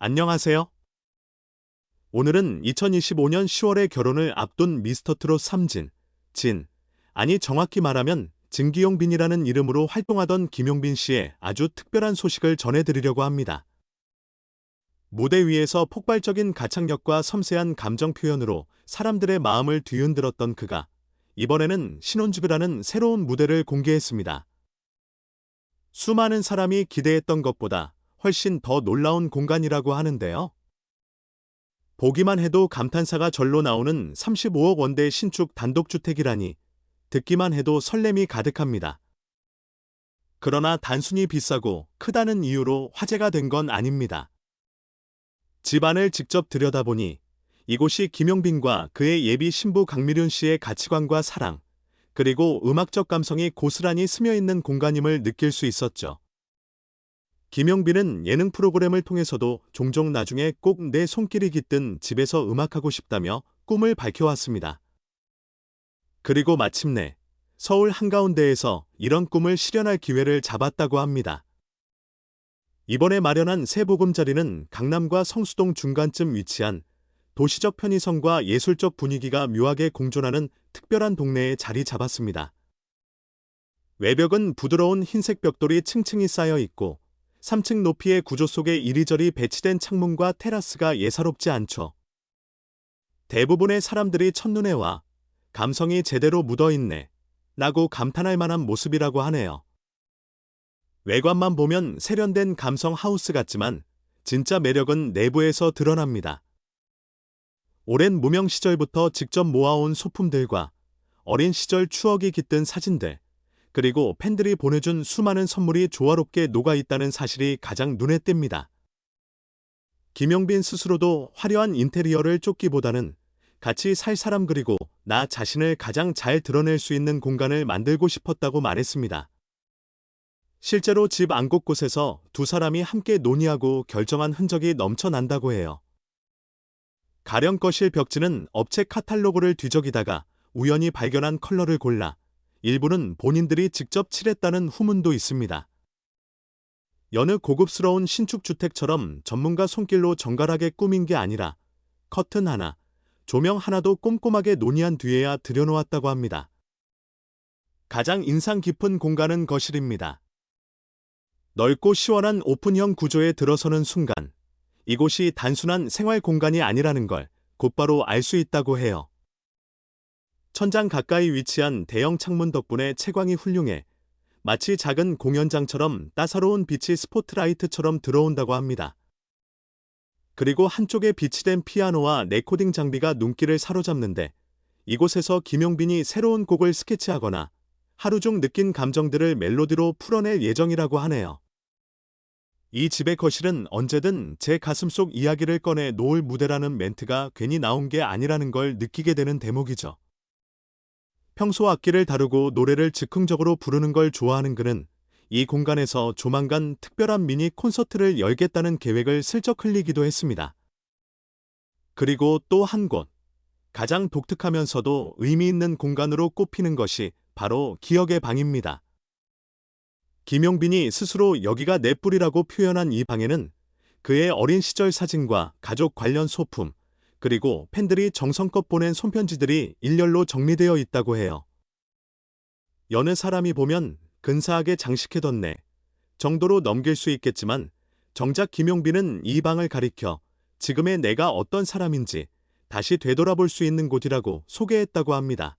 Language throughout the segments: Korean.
안녕하세요. 오늘은 2025년 10월에 결혼을 앞둔 미스터트롯 3진, 진, 아니 정확히 말하면 증기용빈이라는 이름으로 활동하던 김용빈 씨의 아주 특별한 소식을 전해드리려고 합니다. 무대 위에서 폭발적인 가창력과 섬세한 감정 표현으로 사람들의 마음을 뒤흔들었던 그가 이번에는 신혼집이라는 새로운 무대를 공개했습니다. 수많은 사람이 기대했던 것보다 훨씬 더 놀라운 공간이라고 하는데요. 보기만 해도 감탄사가 절로 나오는 35억 원대 신축 단독주택이라니 듣기만 해도 설렘이 가득합니다. 그러나 단순히 비싸고 크다는 이유로 화제가 된 건 아닙니다. 집안을 직접 들여다보니 이곳이 김용빈과 그의 예비 신부 강미륜 씨의 가치관과 사랑, 그리고 음악적 감성이 고스란히 스며 있는 공간임을 느낄 수 있었죠. 김용빈은 예능 프로그램을 통해서도 종종 나중에 꼭 내 손길이 깃든 집에서 음악하고 싶다며 꿈을 밝혀왔습니다. 그리고 마침내 서울 한가운데에서 이런 꿈을 실현할 기회를 잡았다고 합니다. 이번에 마련한 새 보금자리는 강남과 성수동 중간쯤 위치한 도시적 편의성과 예술적 분위기가 묘하게 공존하는 특별한 동네에 자리 잡았습니다. 외벽은 부드러운 흰색 벽돌이 층층이 쌓여 있고 3층 높이의 구조 속에 이리저리 배치된 창문과 테라스가 예사롭지 않죠. 대부분의 사람들이 첫눈에 와 감성이 제대로 묻어있네 라고 감탄할 만한 모습이라고 하네요. 외관만 보면 세련된 감성 하우스 같지만 진짜 매력은 내부에서 드러납니다. 오랜 무명 시절부터 직접 모아온 소품들과 어린 시절 추억이 깃든 사진들, 그리고 팬들이 보내준 수많은 선물이 조화롭게 녹아있다는 사실이 가장 눈에 띕니다. 김용빈 스스로도 화려한 인테리어를 쫓기보다는 같이 살 사람 그리고 나 자신을 가장 잘 드러낼 수 있는 공간을 만들고 싶었다고 말했습니다. 실제로 집 안 곳곳에서 두 사람이 함께 논의하고 결정한 흔적이 넘쳐난다고 해요. 가령 거실 벽지는 업체 카탈로그를 뒤적이다가 우연히 발견한 컬러를 골라 일부는 본인들이 직접 칠했다는 후문도 있습니다. 여느 고급스러운 신축주택처럼 전문가 손길로 정갈하게 꾸민 게 아니라 커튼 하나, 조명 하나도 꼼꼼하게 논의한 뒤에야 들여놓았다고 합니다. 가장 인상 깊은 공간은 거실입니다. 넓고 시원한 오픈형 구조에 들어서는 순간 이곳이 단순한 생활 공간이 아니라는 걸 곧바로 알 수 있다고 해요. 천장 가까이 위치한 대형 창문 덕분에 채광이 훌륭해 마치 작은 공연장처럼 따사로운 빛이 스포트라이트처럼 들어온다고 합니다. 그리고 한쪽에 비치된 피아노와 레코딩 장비가 눈길을 사로잡는데 이곳에서 김용빈이 새로운 곡을 스케치하거나 하루 중 느낀 감정들을 멜로디로 풀어낼 예정이라고 하네요. 이 집의 거실은 언제든 제 가슴 속 이야기를 꺼내 놓을 무대라는 멘트가 괜히 나온 게 아니라는 걸 느끼게 되는 대목이죠. 평소 악기를 다루고 노래를 즉흥적으로 부르는 걸 좋아하는 그는 이 공간에서 조만간 특별한 미니 콘서트를 열겠다는 계획을 슬쩍 흘리기도 했습니다. 그리고 또 한 곳. 가장 독특하면서도 의미 있는 공간으로 꼽히는 것이 바로 기억의 방입니다. 김용빈이 스스로 여기가 내 뿔이라고 표현한 이 방에는 그의 어린 시절 사진과 가족 관련 소품, 그리고 팬들이 정성껏 보낸 손편지들이 일렬로 정리되어 있다고 해요. 여느 사람이 보면 근사하게 장식해뒀네 정도로 넘길 수 있겠지만 정작 김용빈은 이 방을 가리켜 지금의 내가 어떤 사람인지 다시 되돌아볼 수 있는 곳이라고 소개했다고 합니다.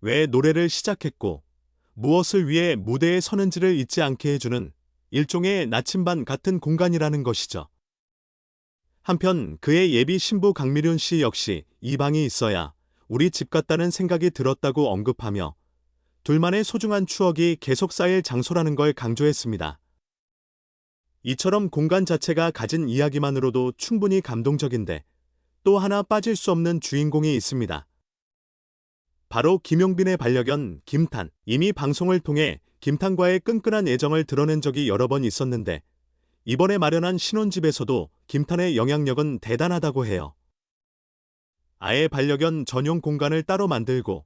왜 노래를 시작했고 무엇을 위해 무대에 서는지를 잊지 않게 해주는 일종의 나침반 같은 공간이라는 것이죠. 한편 그의 예비 신부 강미륜 씨 역시 이 방이 있어야 우리 집 같다는 생각이 들었다고 언급하며 둘만의 소중한 추억이 계속 쌓일 장소라는 걸 강조했습니다. 이처럼 공간 자체가 가진 이야기만으로도 충분히 감동적인데 또 하나 빠질 수 없는 주인공이 있습니다. 바로 김용빈의 반려견 김탄. 이미 방송을 통해 김탄과의 끈끈한 애정을 드러낸 적이 여러 번 있었는데 이번에 마련한 신혼집에서도 김탄의 영향력은 대단하다고 해요. 아예 반려견 전용 공간을 따로 만들고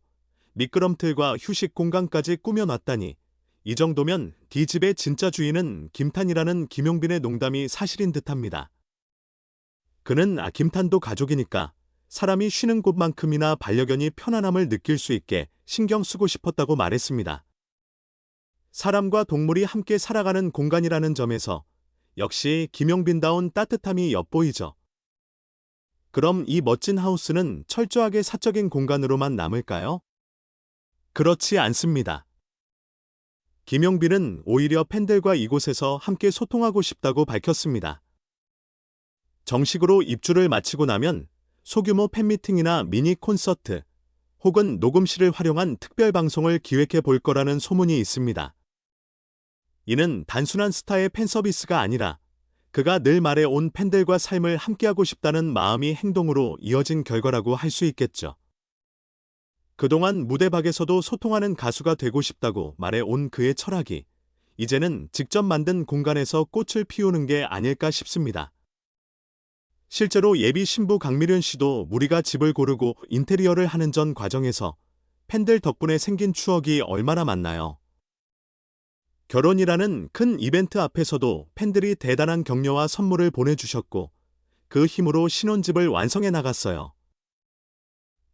미끄럼틀과 휴식 공간까지 꾸며놨다니 이 정도면 D 집의 진짜 주인은 김탄이라는 김용빈의 농담이 사실인 듯합니다. 그는 아 김탄도 가족이니까 사람이 쉬는 곳만큼이나 반려견이 편안함을 느낄 수 있게 신경 쓰고 싶었다고 말했습니다. 사람과 동물이 함께 살아가는 공간이라는 점에서 역시 김용빈다운 따뜻함이 엿보이죠. 그럼 이 멋진 하우스는 철저하게 사적인 공간으로만 남을까요? 그렇지 않습니다. 김용빈은 오히려 팬들과 이곳에서 함께 소통하고 싶다고 밝혔습니다. 정식으로 입주를 마치고 나면 소규모 팬미팅이나 미니 콘서트 혹은 녹음실을 활용한 특별 방송을 기획해 볼 거라는 소문이 있습니다. 이는 단순한 스타의 팬 서비스가 아니라 그가 늘 말해 온 팬들과 삶을 함께하고 싶다는 마음이 행동으로 이어진 결과라고 할 수 있겠죠. 그동안 무대박에서도 소통하는 가수가 되고 싶다고 말해 온 그의 철학이 이제는 직접 만든 공간에서 꽃을 피우는 게 아닐까 싶습니다. 실제로 예비 신부 강미련 씨도 무리가 집을 고르고 인테리어를 하는 전 과정에서 팬들 덕분에 생긴 추억이 얼마나 많나요? 결혼이라는 큰 이벤트 앞에서도 팬들이 대단한 격려와 선물을 보내주셨고 그 힘으로 신혼집을 완성해 나갔어요.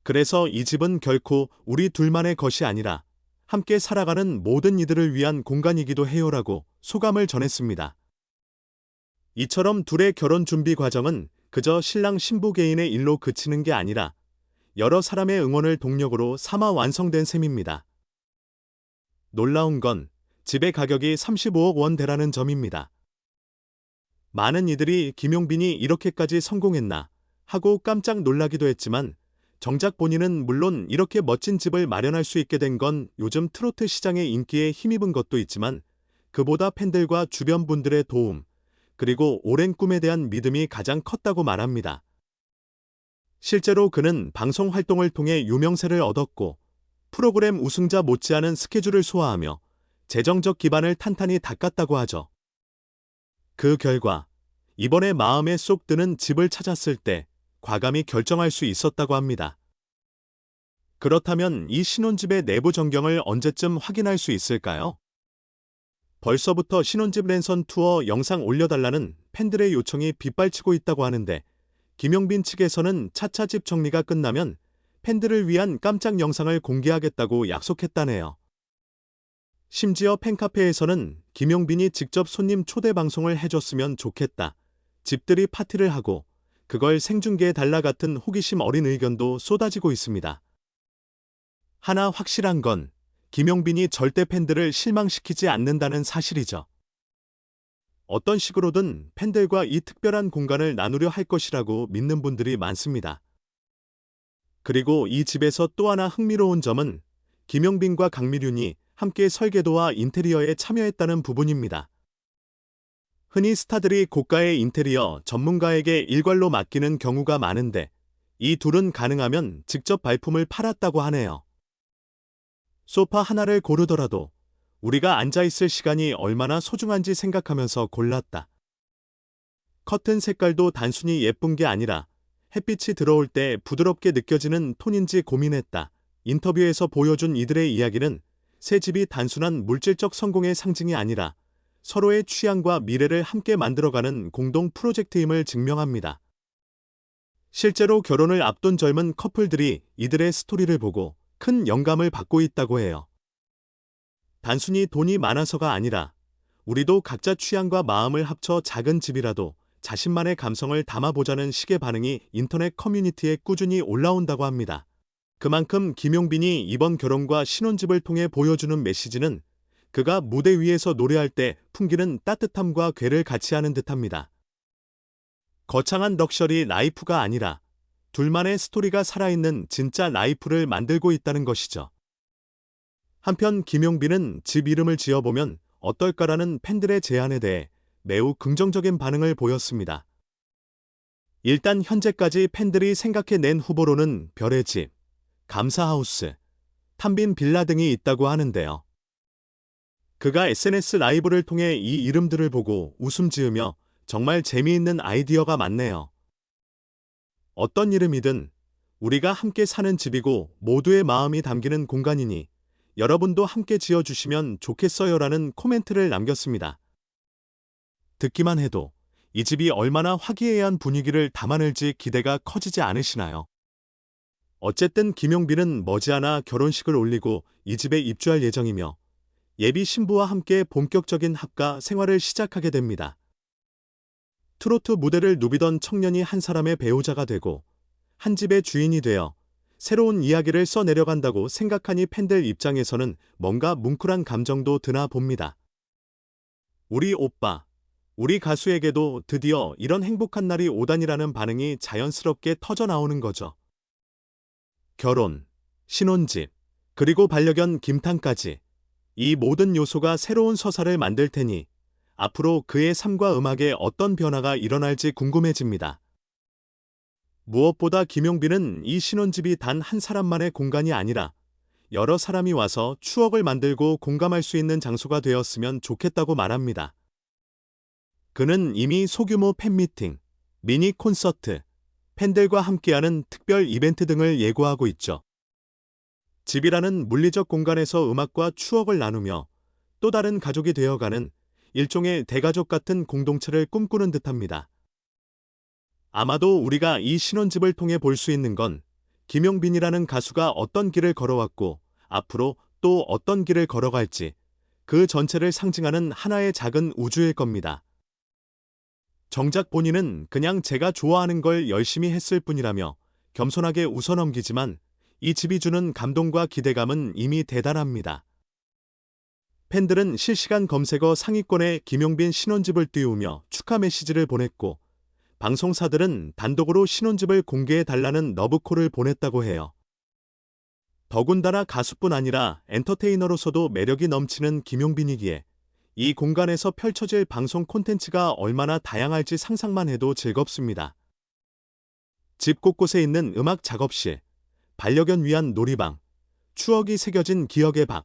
그래서 이 집은 결코 우리 둘만의 것이 아니라 함께 살아가는 모든 이들을 위한 공간이기도 해요라고 소감을 전했습니다. 이처럼 둘의 결혼 준비 과정은 그저 신랑 신부 개인의 일로 그치는 게 아니라 여러 사람의 응원을 동력으로 삼아 완성된 셈입니다. 놀라운 건 집의 가격이 35억 원대라는 점입니다. 많은 이들이 김용빈이 이렇게까지 성공했나 하고 깜짝 놀라기도 했지만 정작 본인은 물론 이렇게 멋진 집을 마련할 수 있게 된 건 요즘 트로트 시장의 인기에 힘입은 것도 있지만 그보다 팬들과 주변 분들의 도움, 그리고 오랜 꿈에 대한 믿음이 가장 컸다고 말합니다. 실제로 그는 방송 활동을 통해 유명세를 얻었고 프로그램 우승자 못지않은 스케줄을 소화하며 재정적 기반을 탄탄히 닦았다고 하죠. 그 결과 이번에 마음에 쏙 드는 집을 찾았을 때 과감히 결정할 수 있었다고 합니다. 그렇다면 이 신혼집의 내부 전경을 언제쯤 확인할 수 있을까요? 벌써부터 신혼집 랜선 투어 영상 올려달라는 팬들의 요청이 빗발치고 있다고 하는데 김용빈 측에서는 차차 집 정리가 끝나면 팬들을 위한 깜짝 영상을 공개하겠다고 약속했다네요. 심지어 팬카페에서는 김용빈이 직접 손님 초대 방송을 해줬으면 좋겠다. 집들이 파티를 하고 그걸 생중계해달라 같은 호기심 어린 의견도 쏟아지고 있습니다. 하나 확실한 건 김용빈이 절대 팬들을 실망시키지 않는다는 사실이죠. 어떤 식으로든 팬들과 이 특별한 공간을 나누려 할 것이라고 믿는 분들이 많습니다. 그리고 이 집에서 또 하나 흥미로운 점은 김용빈과 강미륜이 함께 설계도와 인테리어에 참여했다는 부분입니다. 흔히 스타들이 고가의 인테리어 전문가에게 일괄로 맡기는 경우가 많은데 이 둘은 가능하면 직접 발품을 팔았다고 하네요. 소파 하나를 고르더라도 우리가 앉아있을 시간이 얼마나 소중한지 생각하면서 골랐다. 커튼 색깔도 단순히 예쁜 게 아니라 햇빛이 들어올 때 부드럽게 느껴지는 톤인지 고민했다. 인터뷰에서 보여준 이들의 이야기는 새 집이 단순한 물질적 성공의 상징이 아니라 서로의 취향과 미래를 함께 만들어가는 공동 프로젝트임을 증명합니다. 실제로 결혼을 앞둔 젊은 커플들이 이들의 스토리를 보고 큰 영감을 받고 있다고 해요. 단순히 돈이 많아서가 아니라 우리도 각자 취향과 마음을 합쳐 작은 집이라도 자신만의 감성을 담아보자는 식의 반응이 인터넷 커뮤니티에 꾸준히 올라온다고 합니다. 그만큼 김용빈이 이번 결혼과 신혼집을 통해 보여주는 메시지는 그가 무대 위에서 노래할 때 풍기는 따뜻함과 괴를 같이 하는 듯합니다. 거창한 럭셔리 라이프가 아니라 둘만의 스토리가 살아있는 진짜 라이프를 만들고 있다는 것이죠. 한편 김용빈은 집 이름을 지어보면 어떨까라는 팬들의 제안에 대해 매우 긍정적인 반응을 보였습니다. 일단 현재까지 팬들이 생각해낸 후보로는 별의 집, 감사하우스, 탐빈 빌라 등이 있다고 하는데요. 그가 SNS 라이브를 통해 이 이름들을 보고 웃음 지으며 정말 재미있는 아이디어가 많네요. 어떤 이름이든 우리가 함께 사는 집이고 모두의 마음이 담기는 공간이니 여러분도 함께 지어주시면 좋겠어요라는 코멘트를 남겼습니다. 듣기만 해도 이 집이 얼마나 화기애애한 분위기를 담아낼지 기대가 커지지 않으시나요? 어쨌든 김용빈은 머지않아 결혼식을 올리고 이 집에 입주할 예정이며 예비 신부와 함께 본격적인 합가 생활을 시작하게 됩니다. 트로트 무대를 누비던 청년이 한 사람의 배우자가 되고 한 집의 주인이 되어 새로운 이야기를 써내려간다고 생각하니 팬들 입장에서는 뭔가 뭉클한 감정도 드나 봅니다. 우리 오빠, 우리 가수에게도 드디어 이런 행복한 날이 오다니라는 반응이 자연스럽게 터져 나오는 거죠. 결혼, 신혼집, 그리고 반려견 김탕까지 이 모든 요소가 새로운 서사를 만들 테니 앞으로 그의 삶과 음악에 어떤 변화가 일어날지 궁금해집니다. 무엇보다 김용빈은 이 신혼집이 단 한 사람만의 공간이 아니라 여러 사람이 와서 추억을 만들고 공감할 수 있는 장소가 되었으면 좋겠다고 말합니다. 그는 이미 소규모 팬미팅, 미니 콘서트, 팬들과 함께하는 특별 이벤트 등을 예고하고 있죠. 집이라는 물리적 공간에서 음악과 추억을 나누며 또 다른 가족이 되어가는 일종의 대가족 같은 공동체를 꿈꾸는 듯합니다. 아마도 우리가 이 신혼집을 통해 볼 수 있는 건 김용빈이라는 가수가 어떤 길을 걸어왔고 앞으로 또 어떤 길을 걸어갈지 그 전체를 상징하는 하나의 작은 우주일 겁니다. 정작 본인은 그냥 제가 좋아하는 걸 열심히 했을 뿐이라며 겸손하게 웃어넘기지만 이 집이 주는 감동과 기대감은 이미 대단합니다. 팬들은 실시간 검색어 상위권에 김용빈 신혼집을 띄우며 축하 메시지를 보냈고 방송사들은 단독으로 신혼집을 공개해달라는 러브콜을 보냈다고 해요. 더군다나 가수뿐 아니라 엔터테이너로서도 매력이 넘치는 김용빈이기에 이 공간에서 펼쳐질 방송 콘텐츠가 얼마나 다양할지 상상만 해도 즐겁습니다. 집 곳곳에 있는 음악 작업실, 반려견 위한 놀이방, 추억이 새겨진 기억의 방.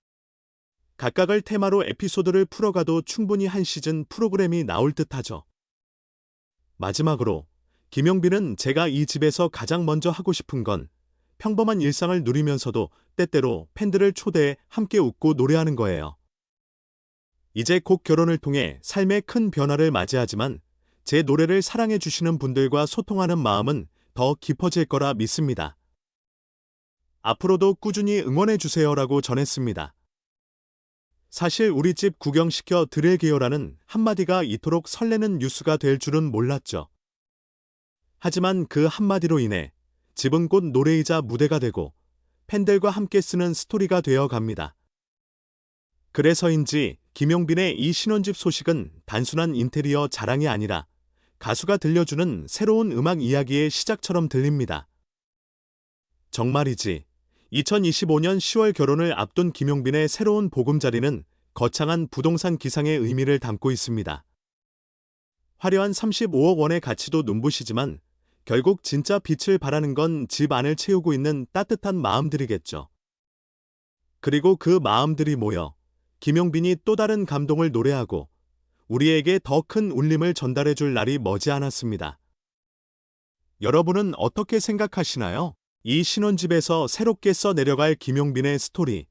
각각을 테마로 에피소드를 풀어가도 충분히 한 시즌 프로그램이 나올 듯하죠. 마지막으로 김용빈은 제가 이 집에서 가장 먼저 하고 싶은 건 평범한 일상을 누리면서도 때때로 팬들을 초대해 함께 웃고 노래하는 거예요. 이제 곧 결혼을 통해 삶의 큰 변화를 맞이하지만 제 노래를 사랑해 주시는 분들과 소통하는 마음은 더 깊어질 거라 믿습니다. 앞으로도 꾸준히 응원해 주세요라고 전했습니다. 사실 우리 집 구경시켜 드릴게요라는 한마디가 이토록 설레는 뉴스가 될 줄은 몰랐죠. 하지만 그 한마디로 인해 집은 곧 노래이자 무대가 되고 팬들과 함께 쓰는 스토리가 되어 갑니다. 그래서인지 김용빈의 이 신혼집 소식은 단순한 인테리어 자랑이 아니라 가수가 들려주는 새로운 음악 이야기의 시작처럼 들립니다. 정말이지 2025년 10월 결혼을 앞둔 김용빈의 새로운 보금자리는 거창한 부동산 기상의 의미를 담고 있습니다. 화려한 35억 원의 가치도 눈부시지만 결국 진짜 빛을 발하는 건 집 안을 채우고 있는 따뜻한 마음들이겠죠. 그리고 그 마음들이 모여 김용빈이 또 다른 감동을 노래하고 우리에게 더 큰 울림을 전달해 줄 날이 머지않았습니다. 여러분은 어떻게 생각하시나요? 이 신혼집에서 새롭게 써 내려갈 김용빈의 스토리,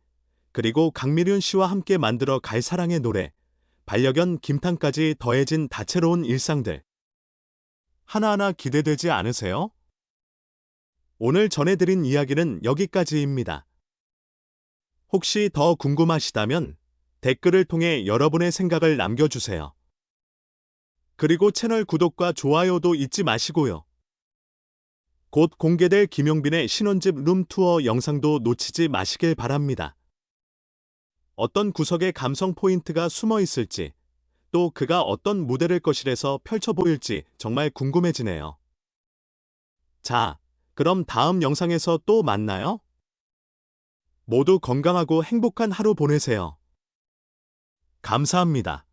그리고 강미륜 씨와 함께 만들어 갈 사랑의 노래, 반려견 김탕까지 더해진 다채로운 일상들. 하나하나 기대되지 않으세요? 오늘 전해드린 이야기는 여기까지입니다. 혹시 더 궁금하시다면 댓글을 통해 여러분의 생각을 남겨주세요. 그리고 채널 구독과 좋아요도 잊지 마시고요. 곧 공개될 김용빈의 신혼집 룸투어 영상도 놓치지 마시길 바랍니다. 어떤 구석에 감성 포인트가 숨어 있을지, 또 그가 어떤 무대를 거실에서 펼쳐 보일지 정말 궁금해지네요. 자, 그럼 다음 영상에서 또 만나요? 모두 건강하고 행복한 하루 보내세요. 감사합니다.